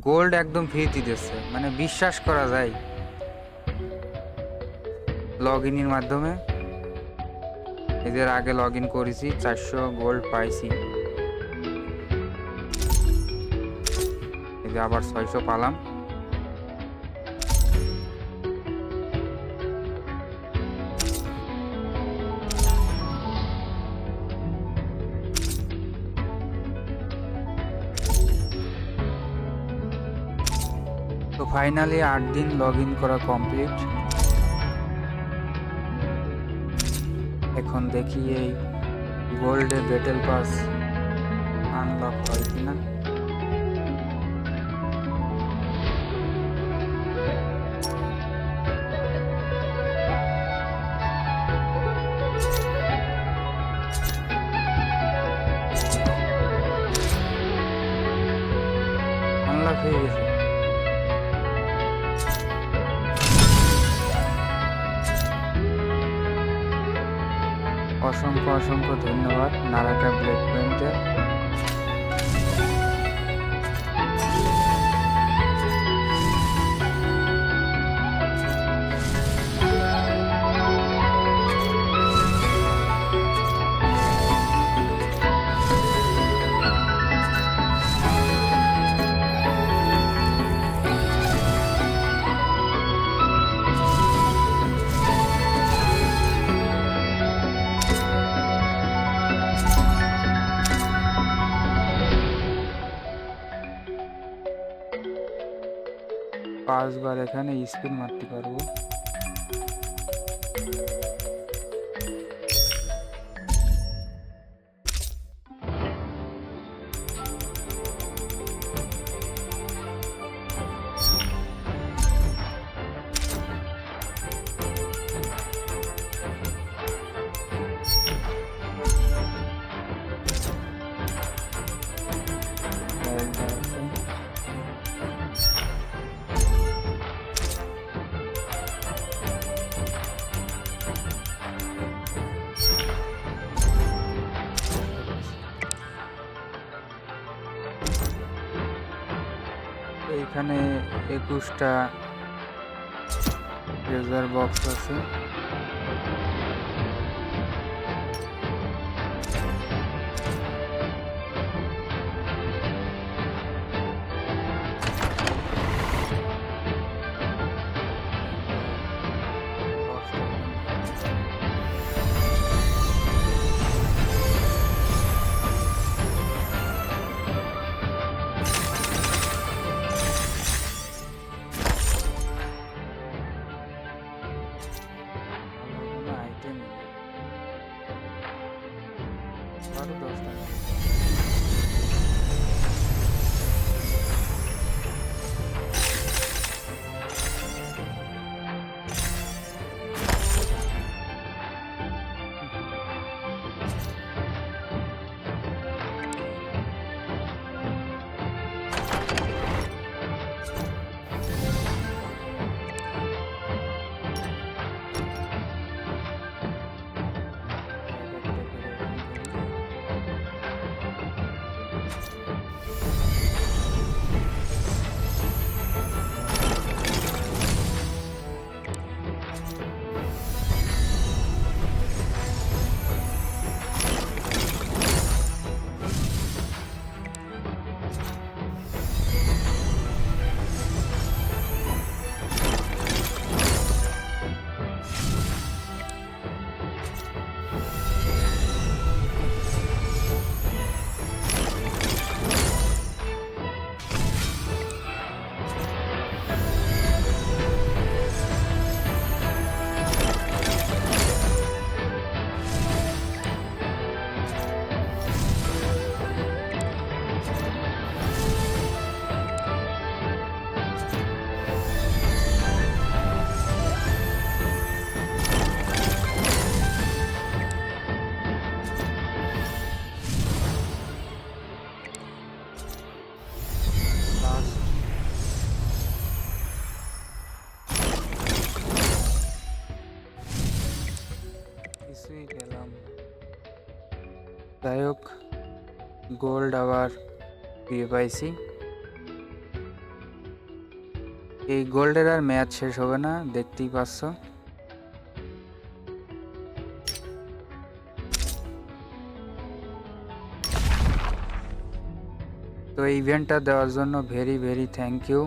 Gold একদম ফ্রিতে দিচ্ছে। মানে বিশ্বাস করা যায়। লগ ইনের মাধ্যমে। এদের আগে লগ ইন করেছি, চারশো গোল্ড পাইছি। এদের আবার ছয়শো পালাম। তো ফাইনালি আট দিন লগ ইন করা কমপ্লিট এখন দেখি এই গোল্ডে বেটেল পাস আনলক হয় কিনা। আনলক হয়ে গেছে। অসংখ্য অসংখ্য ধন্যবাদ নারাকা ব্লেক পয়েন্টের পাঁচবার এখানে স্পিন মারতে পারব। এইখানে একুশটা রেজার বক্স আছে। গোল্ড আবার পেয়ে পাইছি। এই গোল্ডের আর ম্যাচ শেষ হবে না, দেখতেই পাচ্ছ। তো এই ইভেন্টটা দেওয়ার জন্য ভেরি ভেরি থ্যাংক ইউ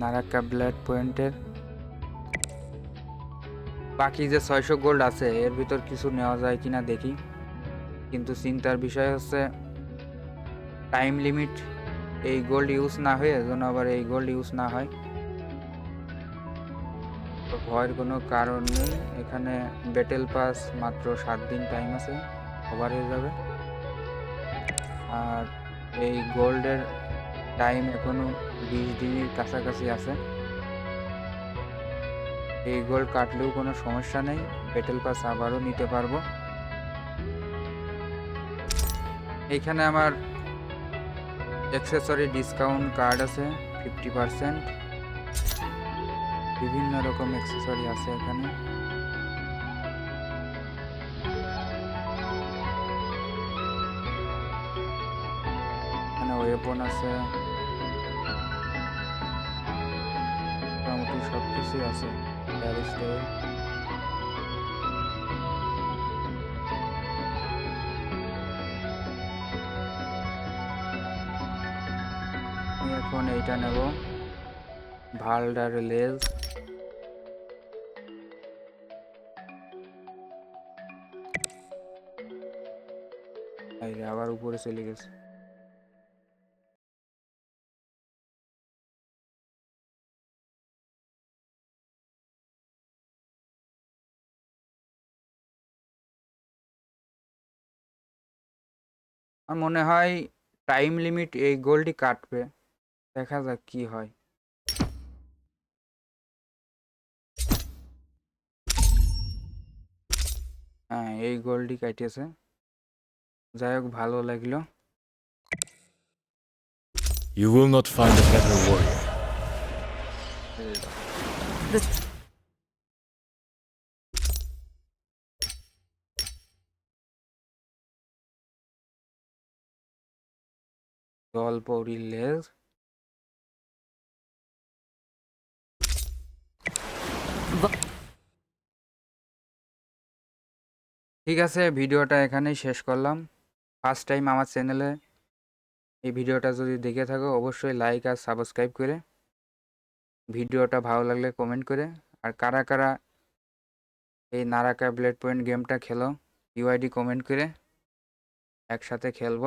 নারাক্কা ব্ল্যাড পয়েন্টের বাকি যে ছয়শো গোল্ড আছে, এর ভিতর কিছু নেওয়া যায় কিনা দেখি। কিন্তু চিন্তার বিষয় হচ্ছে টাইম লিমিট এই গোল্ড ইউজ না হয়ে যেন আবার এই গোল্ড ইউজ না হয়। ভয়ের কোনো কারণ নেই। এখানে ব্যাটেল পাস মাত্র সাত দিন টাইম আছে ওভার হয়ে যাবে। আর এই গোল্ডের টাইম এখনও বিশ দিনের কাছাকাছি আছে। এই গোল্ড কাটলেও কোনো সমস্যা নেই। ব্যাটেল পাস আবারও নিতে পারব। এইখানে আমার অ্যাক্সেসরি ডিসকাউন্ট কার্ড আছে ফিফটি পারসেন্ট বিভিন্ন রকম অ্যাক্সেসরি আছে এখানে। এখানে ওয়েপন আছে। মোটামুটি সব কিছুই আছে। ব্যারিস্টার আমি এখন এইটা নেব। ভালডার লেজ। আবার উপরে চলে গেছে। আমার মনে হয় টাইম লিমিট এই গোলটি কাটবে। দেখা যাক কি হয়। হ্যাঁ এই গোলটি কাটিয়েছে। যাই হোক ভালো লাগল। You will not find a better warrior. জলপৌরির লেজ ঠিক আছে, ভিডিওটা এখানেই শেষ করলাম। ফার্স্ট টাইম আমার চ্যানেলে এই ভিডিওটা যদি দেখে থাকো, অবশ্যই লাইক আর সাবস্ক্রাইব করে। ভিডিওটা ভালো লাগলে কমেন্ট করে। আর কারা কারা এই নারাকা ব্লেড পয়েন্ট গেমটা খেলো ইউআইডি কমেন্ট করে একসাথে খেলব।